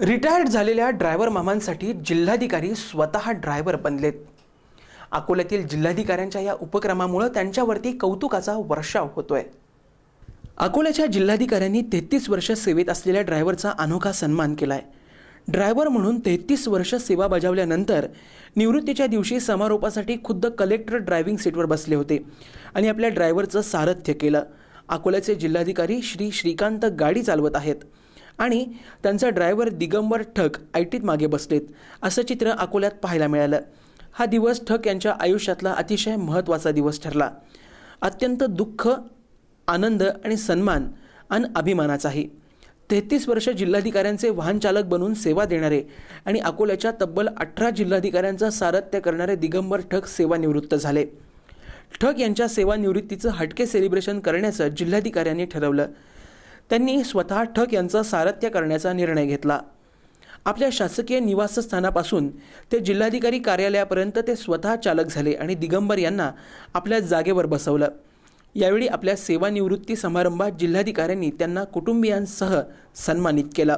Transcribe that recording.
Retired झालेल्या driver मामांसाठी जिल्हाधिकारी स्वतः ड्रायव्हर बनलेत. अकोल्यातील जिल्हाधिकाऱ्यांच्या या उपक्रमामुळं त्यांच्यावरती कौतुकाचा वर्षाव होतोय. अकोल्याच्या जिल्हाधिकाऱ्यांनी तेहतीस वर्ष सेवेत असलेल्या ड्रायव्हरचा अनोखा सन्मान केलाय. ड्रायव्हर म्हणून तेहतीस वर्ष सेवा बजावल्यानंतर निवृत्तीच्या दिवशी समारोपासाठी खुद्द कलेक्टर ड्रायव्हिंग सीटवर बसले होते आणि आपल्या ड्रायव्हरचं सारथ्य केलं. अकोल्याचे जिल्हाधिकारी श्री श्रीकांत गाडी चालवत आहेत. आणि त्यांचा ड्रायव्हर दिगंबर ठक आयटीत मागे बसलेत असं चित्र अकोल्यात पाहायला मिळालं. हा दिवस ठक यांच्या आयुष्यातला अतिशय महत्त्वाचा दिवस ठरला. अत्यंत दुःख आनंद आणि सन्मान आणि अभिमानाचाही. तेहतीस वर्ष जिल्हाधिकाऱ्यांचे वाहनचालक बनून सेवा देणारे आणि अकोल्याच्या तब्बल अठरा जिल्हाधिकाऱ्यांचा सारथ्य करणारे दिगंबर ठक सेवानिवृत्त झाले. ठक यांच्या सेवानिवृत्तीचं हटके सेलिब्रेशन करण्याचं जिल्हाधिकाऱ्यांनी ठरवलं. त्यांनी स्वतः ठक यांचं सारथ्य करण्याचा निर्णय घेतला. आपल्या शासकीय निवासस्थानापासून ते जिल्हाधिकारी कार्यालयापर्यंत ते स्वतः चालक झाले आणि दिगंबर यांना आपल्या जागेवर बसवलं. यावेळी आपल्या सेवानिवृत्ती समारंभात जिल्हाधिकाऱ्यांनी त्यांना कुटुंबियांसह सन्मानित केलं.